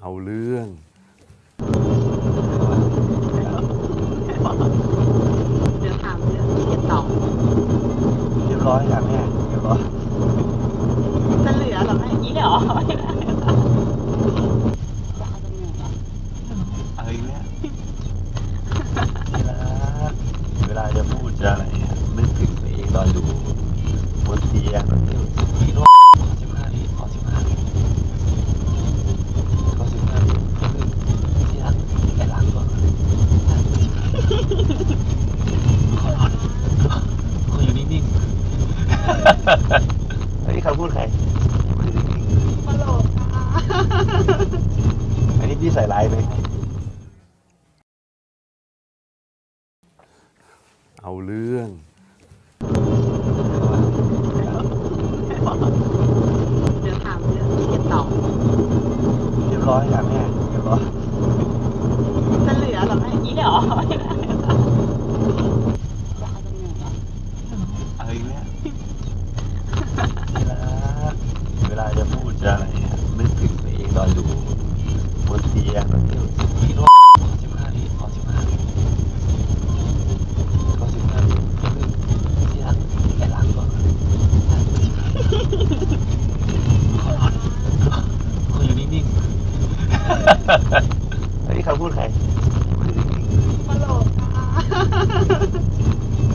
เอาเรื่อง เดี๋ยวถามเรื่องที่จะตอบเรียบร้อยค่ะแม่เรียบร้อยจะเหลือเหรอแม่อย่างนี้เหรอเอาตรงไหนอะเอาอีกแล้วเวลาเวลาจะพูดจะอะไรเนี่ยนึกถึงตัวเองตอนอยู่บนเตียงพี่โน้ตขอสิบห้าวิขอสิบห้าวิขอสิบห้าวิที่รักไอ้รักก่อนเขาอยู่นิ่งๆ อันนี้คำพูดใครอยู่นิ่งตลกอะๆอันนี้พี่ใส่ลายไหมเอาเรื่อง เดี๋ยวถามเรื่องที่จะตอบเรียบร้อยค่ะแม่เรียบร้อย จะเหลือเหรอแม่อย่างนี้เลยเหรอจะเอาตรงไหนอะ เอาอีกแล้วเวลาเวลา จะพูดจะอะไรเนี่ยนึกถึงตัวเองตอนอยู่บนเตียงพี่โน้ตขอสิบห้าวิขอสิบห้าวิขอสิบห้าวิที่รักไอ้รักก่อนเขาอยู่นิ่งๆอันนี้คำพูดใครอยู่นิ่งตลกอะ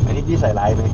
ๆอันนี้พี่ใส่ลายไหมเ